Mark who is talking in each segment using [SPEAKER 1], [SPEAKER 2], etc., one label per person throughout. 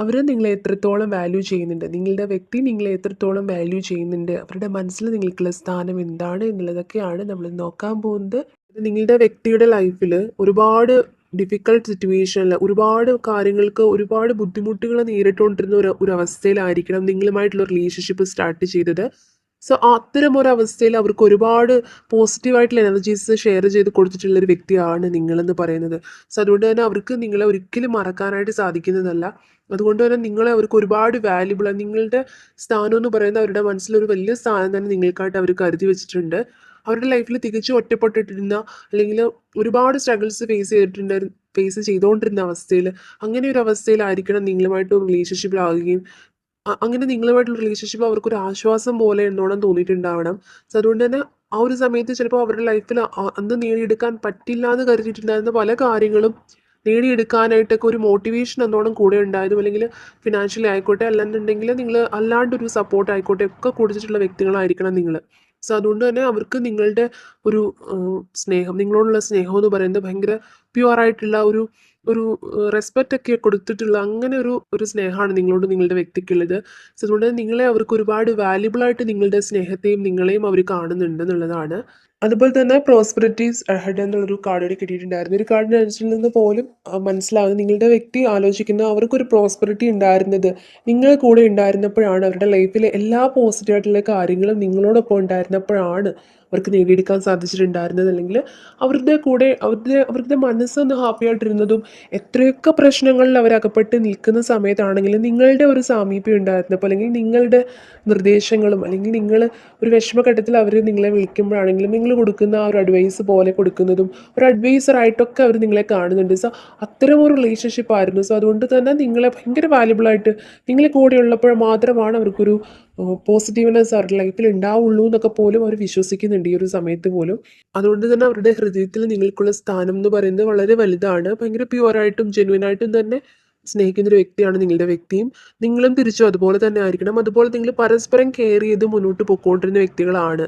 [SPEAKER 1] അവർ നിങ്ങളെ എത്രത്തോളം വാല്യൂ ചെയ്യുന്നുണ്ട്? നിങ്ങളുടെ വ്യക്തി നിങ്ങളെ എത്രത്തോളം വാല്യൂ ചെയ്യുന്നുണ്ട്? അവരുടെ മനസ്സിൽ നിങ്ങൾക്കുള്ള സ്ഥാനം എന്താണ് എന്നുള്ളതൊക്കെയാണ് നമ്മൾ നോക്കാൻ പോകുന്നത്. നിങ്ങളുടെ വ്യക്തിയുടെ ലൈഫിൽ ഒരുപാട് ഡിഫിക്കൾട്ട് സിറ്റുവേഷനിൽ ഒരുപാട് കാര്യങ്ങൾക്ക് ഒരുപാട് ബുദ്ധിമുട്ടുകൾ നേരിട്ടുകൊണ്ടിരുന്ന ഒരു ഒരു അവസ്ഥയിലായിരിക്കണം നിങ്ങളുമായിട്ടുള്ള റിലേഷൻഷിപ്പ് സ്റ്റാർട്ട് ചെയ്തത്. സോ അത്തരം അവസ്ഥയിൽ അവർക്ക് ഒരുപാട് പോസിറ്റീവായിട്ടുള്ള എനർജീസ് ഷെയർ ചെയ്ത് കൊടുത്തിട്ടുള്ള ഒരു വ്യക്തിയാണ് നിങ്ങളെന്ന് പറയുന്നത്. സോ അതുകൊണ്ട് തന്നെ അവർക്ക് നിങ്ങളെ ഒരിക്കലും മറക്കാനായിട്ട് സാധിക്കുന്നതല്ല. അതുകൊണ്ട് തന്നെ നിങ്ങളെ അവർക്ക് ഒരുപാട് വാല്യുബിൾ നിങ്ങളുടെ സ്ഥാനം എന്ന് പറയുന്നത് അവരുടെ മനസ്സിലൊരു വലിയ സ്ഥാനം തന്നെ നിങ്ങൾക്കായിട്ട് അവർ കരുതി വെച്ചിട്ടുണ്ട്. അവരുടെ ലൈഫിൽ തികച്ചും ഒറ്റപ്പെട്ടിട്ടിരുന്ന അല്ലെങ്കിൽ ഒരുപാട് സ്ട്രഗിൾസ് ഫേസ് ചെയ്തിട്ടുണ്ട് ഫേസ് ചെയ്തുകൊണ്ടിരുന്ന അവസ്ഥയിൽ അങ്ങനെ ഒരു അവസ്ഥയിലായിരിക്കണം നിങ്ങളുമായിട്ട് റിലേഷൻഷിപ്പിൽ ആകുകയും അങ്ങനെ നിങ്ങളുമായിട്ടുള്ള റിലേഷൻഷിപ്പ് അവർക്കൊരു ആശ്വാസം പോലെ എന്നോണം തോന്നിയിട്ടുണ്ടാവണം. സോ അതുകൊണ്ട് തന്നെ ആ ഒരു സമയത്ത് ചിലപ്പോൾ അവരുടെ ലൈഫിൽ അന്ന് നേടിയെടുക്കാൻ പറ്റില്ല എന്ന് കരുതിയിട്ടുണ്ടായിരുന്ന പല കാര്യങ്ങളും നേടിയെടുക്കാനായിട്ടൊക്കെ ഒരു മോട്ടിവേഷൻ എന്നോണം കൂടെ ഉണ്ടായതും അല്ലെങ്കിൽ ഫിനാൻഷ്യലി ആയിക്കോട്ടെ അല്ലെന്നുണ്ടെങ്കിൽ നിങ്ങൾ അല്ലാണ്ടൊരു സപ്പോർട്ട് ആയിക്കോട്ടെ ഒക്കെ കൊടുത്തിട്ടുള്ള വ്യക്തികളായിരിക്കണം നിങ്ങൾ. സോ അതുകൊണ്ട് തന്നെ അവർക്ക് നിങ്ങളുടെ ഒരു സ്നേഹം നിങ്ങളോടുള്ള സ്നേഹം എന്ന് പറയുന്നത് ഭയങ്കര പ്യുവറായിട്ടുള്ള ഒരു ഒരു റെസ്പെക്റ്റ് ഒക്കെ കൊടുത്തിട്ടുള്ള അങ്ങനെ ഒരു ഒരു സ്നേഹമാണ് നിങ്ങളോട് നിങ്ങളുടെ വ്യക്തിക്കുള്ളത്. സോ അതുകൊണ്ട് നിങ്ങളെ അവർക്ക് ഒരുപാട് വാല്യുബിൾ ആയിട്ട് നിങ്ങളുടെ സ്നേഹത്തെയും നിങ്ങളെയും അവർ കാണുന്നുണ്ട് എന്നുള്ളതാണ്. അതുപോലെ തന്നെ പ്രോസ്പെറിറ്റീസ് അഹഡ് എന്നുള്ളൊരു കാർഡ് കൂടി കിട്ടിയിട്ടുണ്ടായിരുന്നു. ഒരു കാർഡിന്റെ അനുസരിച്ച് നിന്ന് പോലും ആ, മനസ്സിലാവുന്നത് നിങ്ങളുടെ വ്യക്തി ആലോചിക്കുന്ന അവർക്കൊരു പ്രോസ്പെറിറ്റി ഉണ്ടായിരുന്നത് നിങ്ങൾ കൂടെ ഉണ്ടായിരുന്നപ്പോഴാണ്. അവരുടെ ലൈഫിലെ എല്ലാ പോസിറ്റീവായിട്ടുള്ള കാര്യങ്ങളും നിങ്ങളോടൊപ്പം ഉണ്ടായിരുന്നപ്പോഴാണ് അവർക്ക് നേടിയെടുക്കാൻ സാധിച്ചിട്ടുണ്ടായിരുന്നത്. അല്ലെങ്കിൽ അവരുടെ കൂടെ അവരുടെ അവരുടെ മനസ്സൊന്ന് ഹാപ്പി ആയിട്ടിരുന്നതും എത്രയൊക്കെ പ്രശ്നങ്ങളിൽ അവരകപ്പെട്ട് നിൽക്കുന്ന സമയത്താണെങ്കിലും നിങ്ങളുടെ ഒരു സാമീപ്യം ഉണ്ടായിരുന്നപ്പോൾ അല്ലെങ്കിൽ നിങ്ങളുടെ നിർദ്ദേശങ്ങളും അല്ലെങ്കിൽ നിങ്ങൾ ഒരു വിഷമഘട്ടത്തിൽ അവർ നിങ്ങളെ വിളിക്കുമ്പോഴാണെങ്കിലും നിങ്ങൾ കൊടുക്കുന്ന ആ ഒരു അഡ്വൈസ് പോലെ കൊടുക്കുന്നതും ഒരു അഡ്വൈസറായിട്ടൊക്കെ അവർ നിങ്ങളെ കാണുന്നുണ്ട്. സോ അത്തരം ഒരു റിലേഷൻഷിപ്പ് ആയിരുന്നു. സോ അതുകൊണ്ട് തന്നെ നിങ്ങളെ ഭയങ്കര വാല്യുബിളായിട്ട് നിങ്ങളെ കൂടെ ഉള്ളപ്പോൾ മാത്രമാണ് അവർക്കൊരു പോസിറ്റീവ്നെസ് അവരുടെ ലൈഫിൽ ഉണ്ടാവുള്ളൂ എന്നൊക്കെ പോലും അവർ വിശ്വസിക്കുന്നുണ്ട് ഈ ഒരു സമയത്ത് പോലും. അതുകൊണ്ട് തന്നെ അവരുടെ ഹൃദയത്തിൽ നിങ്ങൾക്കുള്ള സ്ഥാനം എന്ന് പറയുന്നത് വളരെ വലുതാണ്. ഭയങ്കര പ്യുവറായിട്ടും ജെന്യുവനായിട്ടും തന്നെ സ്നേഹിക്കുന്ന ഒരു വ്യക്തിയാണ് നിങ്ങളുടെ വ്യക്തിയും. നിങ്ങളും തിരിച്ചും അതുപോലെ തന്നെ ആയിരിക്കണം. അതുപോലെ നിങ്ങൾ പരസ്പരം കെയർ ചെയ്ത് മുന്നോട്ട് പോയിക്കൊണ്ടിരുന്ന വ്യക്തികളാണ്.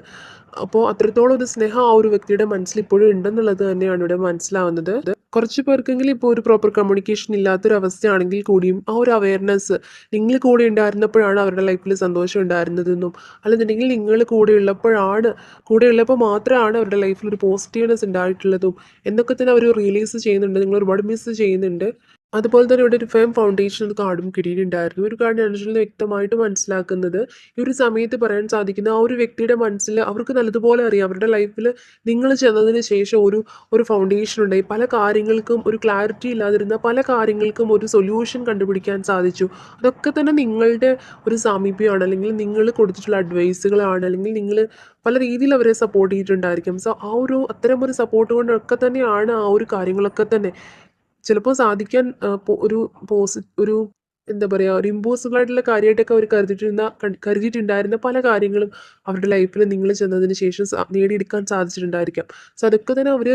[SPEAKER 1] അപ്പോൾ അത്രത്തോളം ഒരു സ്നേഹം ആ ഒരു വ്യക്തിയുടെ മനസ്സിൽ ഇപ്പോഴും ഉണ്ടെന്നുള്ളത് തന്നെയാണ് ഇവിടെ മനസ്സിലാവുന്നത്. കുറച്ച് പേർക്കെങ്കിലും ഇപ്പോൾ ഒരു പ്രോപ്പർ കമ്മ്യൂണിക്കേഷൻ ഇല്ലാത്തൊരു അവസ്ഥയാണെങ്കിൽ കൂടിയും ആ ഒരു അവയർനെസ് നിങ്ങൾ കൂടെ ഉണ്ടായിരുന്നപ്പോഴാണ് അവരുടെ ലൈഫിൽ സന്തോഷം ഉണ്ടായിരുന്നതെന്നും അല്ലെന്നുണ്ടെങ്കിൽ നിങ്ങൾ കൂടെ ഉള്ളപ്പോഴാണ് കൂടെ ഉള്ളപ്പോൾ മാത്രമാണ് അവരുടെ ലൈഫിൽ ഒരു പോസിറ്റീവ്നെസ് ഉണ്ടായിട്ടുള്ളതും എന്നൊക്കെ തന്നെ അവർ റിയലൈസ് ചെയ്യുന്നുണ്ട്. നിങ്ങൾ ഒരുപാട് മിസ് ചെയ്യുന്നുണ്ട്. അതുപോലെ തന്നെ ഇവിടെ ഒരു ഫേം ഫൗണ്ടേഷൻ കാർഡും കിട്ടിയിട്ടുണ്ടായിരുന്നു. ഒരു കാർഡ് അനുസരിച്ച് വ്യക്തമായിട്ട് മനസ്സിലാക്കുന്നത് ഈ ഒരു സമയത്ത് പറയാൻ സാധിക്കുന്ന ആ ഒരു വ്യക്തിയുടെ മനസ്സിൽ അവർക്ക് നല്ലതുപോലെ അറിയാം. അവരുടെ ലൈഫിൽ നിങ്ങൾ ചെന്നതിന് ശേഷം ഒരു ഒരു ഫൗണ്ടേഷൻ ഉണ്ടായി പല കാര്യങ്ങൾക്കും ഒരു ക്ലാരിറ്റി ഇല്ലാതിരുന്ന പല കാര്യങ്ങൾക്കും ഒരു സൊല്യൂഷൻ കണ്ടുപിടിക്കാൻ സാധിച്ചു. അതൊക്കെ തന്നെ നിങ്ങളുടെ ഒരു സാമീപ്യമാണ്. അല്ലെങ്കിൽ നിങ്ങൾ കൊടുത്തിട്ടുള്ള അഡ്വൈസുകളാണ് അല്ലെങ്കിൽ നിങ്ങൾ പല രീതിയിൽ അവരെ സപ്പോർട്ട് ചെയ്തിട്ടുണ്ടായിരിക്കും. സോ ആ ഒരു അത്തരം ഒരു സപ്പോർട്ട് കൊണ്ടൊക്കെ തന്നെയാണ് ആ ഒരു കാര്യങ്ങളൊക്കെ തന്നെ. ചിലപ്പോൾ സാധിക്കാൻ ഒരു പോസി ഒരു എന്താ പറയുക ഒരു ഇമ്പോസിബിൾ ആയിട്ടുള്ള കാര്യമായിട്ടൊക്കെ അവർ കരുതിയിട്ടിരുന്ന കരുതിയിട്ടുണ്ടായിരുന്ന പല കാര്യങ്ങളും അവരുടെ ലൈഫിൽ നിങ്ങൾ ചെന്നതിന് ശേഷം നേടിയെടുക്കാൻ സാധിച്ചിട്ടുണ്ടായിരിക്കാം. സോ അതൊക്കെ തന്നെ അവർ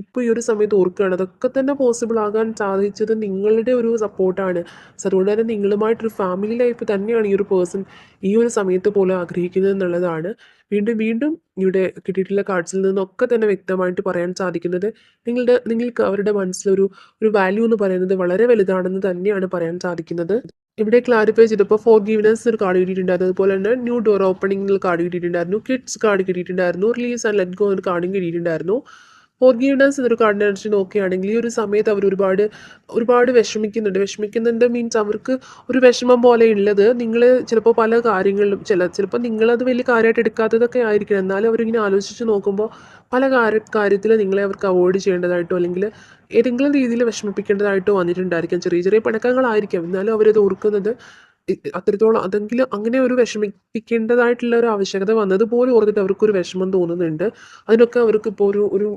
[SPEAKER 1] ഇപ്പോൾ ഈ ഒരു സമയത്ത് ഓർക്കുകയാണ്. അതൊക്കെ തന്നെ പോസിബിൾ ആകാൻ സാധിച്ചത് നിങ്ങളുടെ ഒരു സപ്പോർട്ടാണ്. സോ അതുകൊണ്ട് തന്നെ നിങ്ങളുമായിട്ടൊരു ഫാമിലി ലൈഫ് തന്നെയാണ് ഈ ഒരു പേഴ്സൺ ഈ ഒരു സമയത്ത് പോലും ആഗ്രഹിക്കുന്നത് എന്നുള്ളതാണ്. വീണ്ടും വീണ്ടും ഇവിടെ കിട്ടിയിട്ടുള്ള കാർഡ്സിൽ നിന്നൊക്കെ തന്നെ വ്യക്തമായിട്ട് പറയാൻ സാധിക്കുന്നത് നിങ്ങളുടെ നിങ്ങൾക്ക് അവരുടെ മനസ്സിലൊരു ഒരു വാല്യൂ എന്ന് പറയുന്നത് വളരെ വലുതാണെന്ന് തന്നെയാണ് പറയാൻ സാധിക്കുന്നത്. ഇവിടെ ക്ലാരിഫൈ ചെയ്തപ്പോൾ ഫോർ ഗീവനസ് ഒരു കാർഡ് കിട്ടിയിട്ടുണ്ടായിരുന്നു. അതുപോലെ തന്നെ ന്യൂ ഡോർ ഓപ്പണിംഗ് കാർഡ് കിട്ടിയിട്ടുണ്ടായിരുന്നു. കിഡ്സ് കാർഡ് കിട്ടിയിട്ടുണ്ടായിരുന്നു. റിലീസ് ആൻഡ് ലെറ്റ് ഗോ ഒരു കാർഡും കിട്ടിയിട്ടുണ്ടായിരുന്നു. ഫോർഗീവ്നെസ് എന്നൊരു കണ്ടൻഷൻ നോക്കുകയാണെങ്കിൽ ഈ ഒരു സമയത്ത് അവർ ഒരുപാട് ഒരുപാട് വിഷമിക്കുന്നുണ്ട്. വിഷമിക്കുന്നുണ്ട് മീൻസ് അവർക്ക് ഒരു വിഷമം പോലെ ഉള്ളത്. നിങ്ങൾ ചിലപ്പോൾ പല കാര്യങ്ങളിലും ചില ചിലപ്പോൾ നിങ്ങളത് വലിയ കാര്യമായിട്ട് എടുക്കാത്തതൊക്കെ ആയിരിക്കണം. എന്നാലും അവരിങ്ങനെ ആലോചിച്ച് നോക്കുമ്പോൾ പല കാര്യ കാര്യത്തിൽ നിങ്ങളെ അവർക്ക് അവോയ്ഡ് ചെയ്യേണ്ടതായിട്ടോ അല്ലെങ്കിൽ ഏതെങ്കിലും രീതിയിൽ വിഷമിപ്പിക്കേണ്ടതായിട്ടോ വന്നിട്ടുണ്ടായിരിക്കാം. ചെറിയ ചെറിയ പിണക്കങ്ങളായിരിക്കാം. എന്നാലും അവരത് ഓർക്കുന്നത് അത്രത്തോളം അതെങ്കിലും അങ്ങനെ ഒരു വിഷമിപ്പിക്കേണ്ടതായിട്ടുള്ള ഒരു ആവശ്യകത വന്നതുപോലെ ഓർത്തിട്ട് അവർക്കൊരു വിഷമം തോന്നുന്നുണ്ട്. അതിനൊക്കെ അവർക്ക് ഇപ്പോൾ ഒരു ഒരു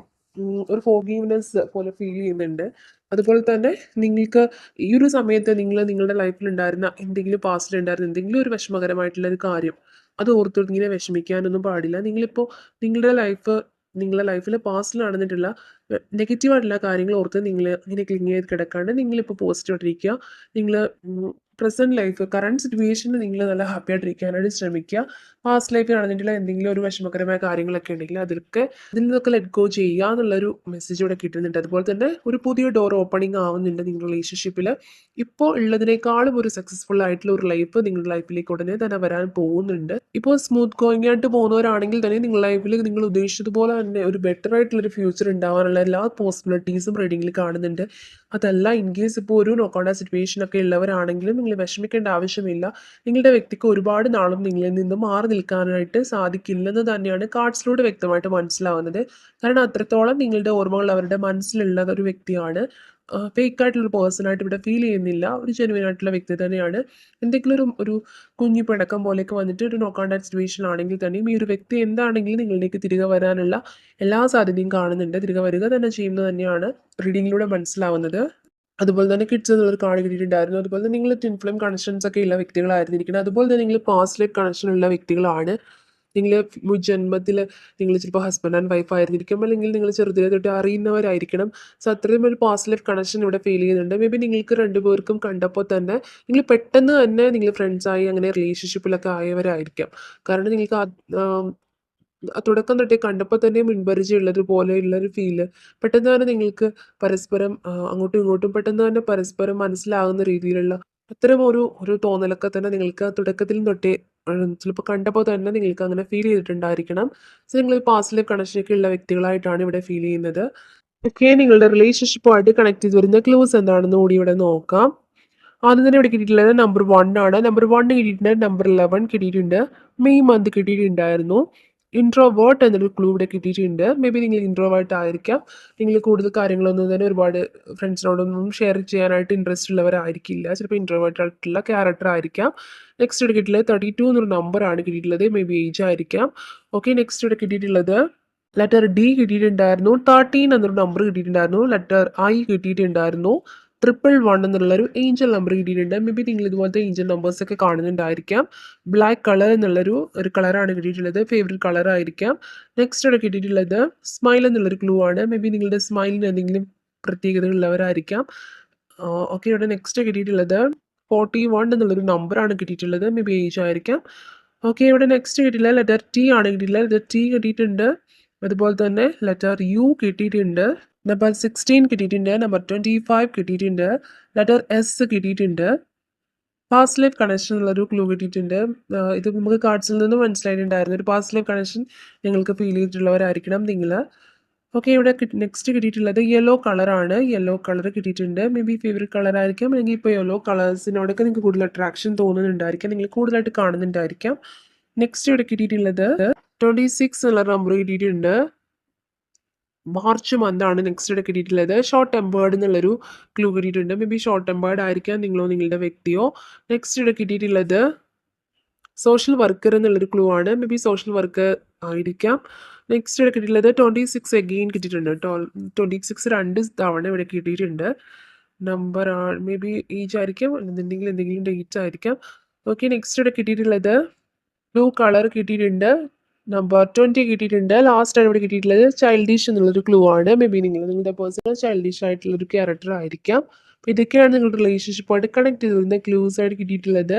[SPEAKER 1] ഒരു ഫോഗീവ്നെസ് പോലെ ഫീൽ ചെയ്യുന്നുണ്ട്. അതുപോലെ തന്നെ നിങ്ങൾക്ക് ഈ ഒരു സമയത്ത് നിങ്ങൾ നിങ്ങളുടെ ലൈഫിൽ ഉണ്ടായിരുന്ന എന്തെങ്കിലും പാസ്റ്റിൽ ഉണ്ടായിരുന്ന എന്തെങ്കിലും ഒരു വിഷമകരമായിട്ടുള്ള ഒരു കാര്യം അത് ഓർത്തോട്ട് ഇങ്ങനെ വിഷമിക്കാനൊന്നും പാടില്ല. നിങ്ങളിപ്പോൾ നിങ്ങളുടെ ലൈഫ് നിങ്ങളുടെ ലൈഫിൽ പാസ്റ്റിൽ നടന്നിട്ടുള്ള നെഗറ്റീവായിട്ടുള്ള കാര്യങ്ങൾ ഓർത്ത് നിങ്ങൾ ഇങ്ങനെ ക്ലിങ് ചെയ്ത് കിടക്കാണ്ട് നിങ്ങളിപ്പോൾ പോസിറ്റീവായിട്ടിരിക്കുക നിങ്ങൾ പ്രസന്റ് ലൈഫ് കറണ്ട് സിറ്റുവേഷനിൽ നിങ്ങൾ നല്ല ഹാപ്പി ആയിട്ടിരിക്കാനായിട്ട് ശ്രമിക്കുക. പാസ്റ്റ് ലൈഫിൽ നടന്നിട്ടുള്ള എന്തെങ്കിലും ഒരു വിഷമകരമായ കാര്യങ്ങളൊക്കെ ഉണ്ടെങ്കിൽ അതൊക്കെ അതിൽ നിന്നൊക്കെ ലെറ്റ് ഗോ ചെയ്യുക എന്നുള്ളൊരു മെസ്സേജ് ഇവിടെ കിട്ടുന്നുണ്ട്. അതുപോലെ തന്നെ ഒരു പുതിയ ഡോർ ഓപ്പണിംഗ് ആവുന്നുണ്ട് നിങ്ങളുടെ റിലേഷൻഷിപ്പിൽ ഇപ്പോൾ ഉള്ളതിനേക്കാളും ഒരു സക്സസ്ഫുൾ ആയിട്ടുള്ള ഒരു ലൈഫ് നിങ്ങളുടെ ലൈഫിലേക്ക് ഉടനെ തന്നെ വരാൻ പോകുന്നുണ്ട്. ഇപ്പോൾ സ്മൂത്ത് ഗോയിങ് ആയിട്ട് പോകുന്നവരാണെങ്കിൽ തന്നെ നിങ്ങളുടെ ലൈഫിൽ നിങ്ങൾ ഉദ്ദേശിച്ചതുപോലെ തന്നെ ഒരു ബെറ്റർ ആയിട്ടുള്ള ഒരു ഫ്യൂച്ചർ ഉണ്ടാവാനുള്ള എല്ലാ പോസിബിലിറ്റീസും റീഡിങ്ങിൽ കാണുന്നുണ്ട്. അതല്ല ഇൻ കേസ് ഇപ്പോൾ ഒരു നോക്കൗണ്ട സിറ്റുവേഷൻ ഒക്കെ ഉള്ളവരാണെങ്കിലും നിങ്ങൾ വിഷമിക്കേണ്ട ആവശ്യമില്ല. നിങ്ങളുടെ വ്യക്തിക്ക് ഒരുപാട് നാളും നിങ്ങളിൽ നിന്ന് മാറി നിൽക്കാനായിട്ട് സാധിക്കില്ലെന്ന് തന്നെയാണ് കാർഡ്സിലൂടെ വ്യക്തമായിട്ട് മനസ്സിലാവുന്നത്. കാരണം അത്രത്തോളം നിങ്ങളുടെ ഓർമ്മകൾ അവരുടെ മനസ്സിലുള്ള ഒരു വ്യക്തിയാണ്. ഫേക്ക് ആയിട്ടുള്ള പേഴ്സണായിട്ട് ഇവിടെ ഫീൽ ചെയ്യുന്നില്ല. ഒരു ജെനുവൻ ആയിട്ടുള്ള വ്യക്തി തന്നെയാണ്. എന്തെങ്കിലും ഒരു ഒരു കുഞ്ഞു പിണക്കം പോലെയൊക്കെ വന്നിട്ട് ഒരു നോക്കാണ്ട സിറ്റുവേഷൻ ആണെങ്കിൽ തന്നെയും ഈ ഒരു വ്യക്തി എന്താണെങ്കിലും നിങ്ങളിലേക്ക് തിരികെ വരാനുള്ള എല്ലാ സാധ്യതയും കാണുന്നുണ്ട്. തിരികെ വരിക തന്നെ ചെയ്യുന്നത് തന്നെയാണ് റീഡിങ്ങിലൂടെ മനസ്സിലാവുന്നത്. അതുപോലെ തന്നെ കിഡ്സ് എന്നുള്ളൊരു കാർഡ് കിട്ടിയിട്ടുണ്ടായിരുന്നു. അതുപോലെ തന്നെ നിങ്ങൾ ട്വിൻ ഫ്ലെയിം കണക്ഷൻസ് ഒക്കെ ഉള്ള വ്യക്തികളായിരുന്നിരിക്കണം. അതുപോലെ തന്നെ നിങ്ങൾ പാസ്റ്റ് ലൈഫ് കണക്ഷൻ ഉള്ള വ്യക്തികളാണ്. നിങ്ങൾ ജന്മത്തിൽ നിങ്ങൾ ചിലപ്പോൾ ഹസ്ബൻഡ് ആൻഡ് വൈഫ് ആയിരുന്നിരിക്കും അല്ലെങ്കിൽ നിങ്ങൾ ചെറുതിലെ തൊട്ട് അറിയുന്നവരായിരിക്കണം. സോ അത്രയും ഒരു പാസ്റ്റ് ലൈഫ് കണക്ഷൻ ഇവിടെ ഫീൽ ചെയ്യുന്നുണ്ട്. മേ ബി നിങ്ങൾക്ക് രണ്ടുപേർക്കും കണ്ടപ്പോൾ തന്നെ നിങ്ങൾ പെട്ടെന്ന് തന്നെ നിങ്ങൾ ഫ്രണ്ട്സായി അങ്ങനെ റിലേഷൻഷിപ്പിലൊക്കെ ആയവരായിരിക്കാം. കാരണം നിങ്ങൾക്ക് തുടക്കം തൊട്ടേ കണ്ടപ്പോൾ തന്നെ മുൻപരിചയമുള്ളത് പോലെയുള്ളൊരു ഫീൽ പെട്ടെന്ന് തന്നെ നിങ്ങൾക്ക് പരസ്പരം അങ്ങോട്ടും ഇങ്ങോട്ടും പെട്ടെന്ന് തന്നെ പരസ്പരം മനസ്സിലാകുന്ന രീതിയിലുള്ള അത്തരം ഒരു ഒരു തോന്നലൊക്കെ തന്നെ നിങ്ങൾക്ക് തുടക്കത്തിൽ തൊട്ടേ ചിലപ്പോൾ കണ്ടപ്പോൾ തന്നെ നിങ്ങൾക്ക് അങ്ങനെ ഫീൽ ചെയ്തിട്ടുണ്ടായിരിക്കണം. സോ നിങ്ങൾ പാസ്റ്റിലെ കണക്ഷനൊക്കെ ഉള്ള വ്യക്തികളായിട്ടാണ് ഇവിടെ ഫീൽ ചെയ്യുന്നത്. ഓക്കെ നിങ്ങളുടെ റിലേഷൻഷിപ്പുമായിട്ട് കണക്ട് ചെയ്ത് വരുന്ന ക്ലൂസ് എന്താണെന്ന് കൂടി ഇവിടെ നോക്കാം. ആദ്യം തന്നെ ഇവിടെ കിട്ടിയിട്ടുള്ളത് നമ്പർ വൺ ആണ്. നമ്പർ വണ്ണ് കിട്ടിയിട്ടുണ്ട് നമ്പർ ഇലവൻ കിട്ടിയിട്ടുണ്ട്. മെയ് മന്ത് കിട്ടിയിട്ടുണ്ടായിരുന്നു. ഇൻട്രോവേർട്ട് എന്നൊരു ക്ലൂ ഇവിടെ കിട്ടിയിട്ടുണ്ട്. മേ ബി നിങ്ങൾ ഇൻട്രോവേർട്ട് ആയിരിക്കാം. നിങ്ങൾ കൂടുതൽ കാര്യങ്ങളൊന്നും തന്നെ ഒരുപാട് ഫ്രണ്ട്സിനോടൊന്നും ഷെയർ ചെയ്യാനായിട്ട് ഇൻട്രസ്റ്റ് ഉള്ളവരായിരിക്കില്ല. ചിലപ്പോൾ ഇൻട്രോവേർട്ട് ആയിട്ടുള്ള ക്യാരക്ടർ ആയിരിക്കാം. നെക്സ്റ്റ് ഇവിടെ കിട്ടിയിട്ടുള്ളത് തേർട്ടി ടു എന്നൊരു നമ്പറാണ് കിട്ടിയിട്ടുള്ളത്. മേ ബി ഏജ് ആയിരിക്കാം. ഓക്കെ നെക്സ്റ്റ് ഇവിടെ കിട്ടിയിട്ടുള്ളത് ലെറ്റർ ഡി കിട്ടിയിട്ടുണ്ടായിരുന്നു. തേർട്ടീൻ എന്നൊരു നമ്പർ കിട്ടിയിട്ടുണ്ടായിരുന്നു. ലെറ്റർ ഐ കിട്ടിയിട്ടുണ്ടായിരുന്നു. ട്രിപ്പിൾ വൺ എന്നുള്ളൊരു ഏഞ്ചൽ നമ്പർ കിട്ടിയിട്ടുണ്ട്. മേ ബി നിങ്ങൾ ഇതുപോലത്തെ ഏഞ്ചൽ നമ്പേഴ്സ് ഒക്കെ കാണുന്നുണ്ടായിരിക്കാം. ബ്ലാക്ക് കളർ എന്നുള്ളൊരു ഒരു കളറാണ് കിട്ടിയിട്ടുള്ളത്. ഫേവറേറ്റ് കളർ ആയിരിക്കാം. നെക്സ്റ്റ് ഇവിടെ കിട്ടിയിട്ടുള്ളത് സ്മൈൽ എന്നുള്ളൊരു ക്ലൂ ആണ്. മേ ബി നിങ്ങളുടെ സ്മൈലിന് എന്തെങ്കിലും പ്രത്യേകത ഉള്ളവരായിരിക്കാം. ഓക്കെ ഇവിടെ നെക്സ്റ്റ് കിട്ടിയിട്ടുള്ളത് ഫോർട്ടി വൺ എന്നുള്ളൊരു നമ്പറാണ് കിട്ടിയിട്ടുള്ളത്. മേ ബി ഏജ് ആയിരിക്കാം. ഓക്കെ ഇവിടെ നെക്സ്റ്റ് കിട്ടിയില്ല ലെറ്റർ ടി ആണ് കിട്ടിയില്ല ലെറ്റർ ടി കിട്ടിയിട്ടുണ്ട്. അതുപോലെ തന്നെ ലെറ്റർ യു കിട്ടിയിട്ടുണ്ട്. നമ്പർ സിക്സ്റ്റീൻ കിട്ടിയിട്ടുണ്ട്. നമ്പർ ട്വന്റി ഫൈവ് കിട്ടിയിട്ടുണ്ട്. ലെറ്റർ എസ് കിട്ടിയിട്ടുണ്ട്. പാസ്റ്റ് ലൈഫ് കണക്ഷൻ എന്നുള്ളൊരു ക്ലൂ കിട്ടിയിട്ടുണ്ട്. ഇത് നമുക്ക് കാർഡ്സിൽ നിന്ന് മനസ്സിലായിട്ടുണ്ടായിരുന്നു. ഒരു പാസ്റ്റ് ലൈഫ് കണക്ഷൻ നിങ്ങൾക്ക് ഫീൽ ചെയ്തിട്ടുള്ളവരായിരിക്കണം നിങ്ങൾ. ഓക്കെ ഇവിടെ നെക്സ്റ്റ് കിട്ടിയിട്ടുള്ളത് യെല്ലോ കളറാണ് യെല്ലോ കളർ കിട്ടിയിട്ടുണ്ട്. മേ ബി ഫേവറേറ്റ് കളർ ആയിരിക്കാം. അല്ലെങ്കിൽ ഇപ്പോൾ യെല്ലോ കളേഴ്സിനോടൊക്കെ നിങ്ങൾക്ക് കൂടുതൽ അട്രാക്ഷൻ തോന്നുന്നുണ്ടായിരിക്കാം. നിങ്ങൾ കൂടുതലായിട്ട് കാണുന്നുണ്ടായിരിക്കാം. നെക്സ്റ്റ് ഇവിടെ കിട്ടിയിട്ടുള്ളത് ട്വന്റി സിക്സ് എന്നുള്ള നമ്പർ കിട്ടിയിട്ടുണ്ട്. മാർച്ച് മന്താണ് നെക്സ്റ്റ് ഡേ കിട്ടിയിട്ടുള്ളത്. ഷോർട്ട് ടെമ്പേർഡ് എന്നുള്ളൊരു ക്ലൂ കിട്ടിയിട്ടുണ്ട്. മേ ബി ഷോർട്ട് ടെമ്പേർഡ് ആയിരിക്കാം നിങ്ങളോ നിങ്ങളുടെ വ്യക്തിയോ. നെക്സ്റ്റ് ഡേ കിട്ടിയിട്ടുള്ളത് സോഷ്യൽ വർക്കർ എന്നുള്ളൊരു ക്ലൂ ആണ്. മേ ബി സോഷ്യൽ വർക്കർ ആയിരിക്കാം. നെക്സ്റ്റ് ഇവിടെ കിട്ടിയിട്ടുള്ളത് ട്വന്റി സിക്സ് എഗെയിൻ കിട്ടിയിട്ടുണ്ട്. ട്വന്റി സിക്സ് രണ്ട് തവണ ഇവിടെ കിട്ടിയിട്ടുണ്ട്. നമ്പർ മേ ബി ഏജ് ആയിരിക്കാം. എന്തെങ്കിലും എന്തെങ്കിലും ഡേറ്റ് ആയിരിക്കാം. ഓക്കെ നെക്സ്റ്റ് ഇവിടെ കിട്ടിയിട്ടുള്ളത് ബ്ലൂ കളർ കിട്ടിയിട്ടുണ്ട്. നമ്പർ ട്വന്റി കിട്ടിയിട്ടുണ്ട്. ലാസ്റ്റ് ആണ് ഇവിടെ കിട്ടിയിട്ടുള്ളത്. ചൈൽഡിഷ് എന്നുള്ളൊരു ക്ലൂ ആണ്. മേ ബി നിങ്ങൾ നിങ്ങളുടെ പേഴ്സണൽ ചൈൽഡിഷ് ആയിട്ടുള്ളൊരു ക്യാരക്ടർ ആയിരിക്കാം. ഇതൊക്കെയാണ് നിങ്ങളുടെ റിലേഷൻഷിപ്പായിട്ട് കണക്ട് ചെയ്തിരുന്ന ക്ലൂസ് ആയിട്ട് കിട്ടിയിട്ടുള്ളത്.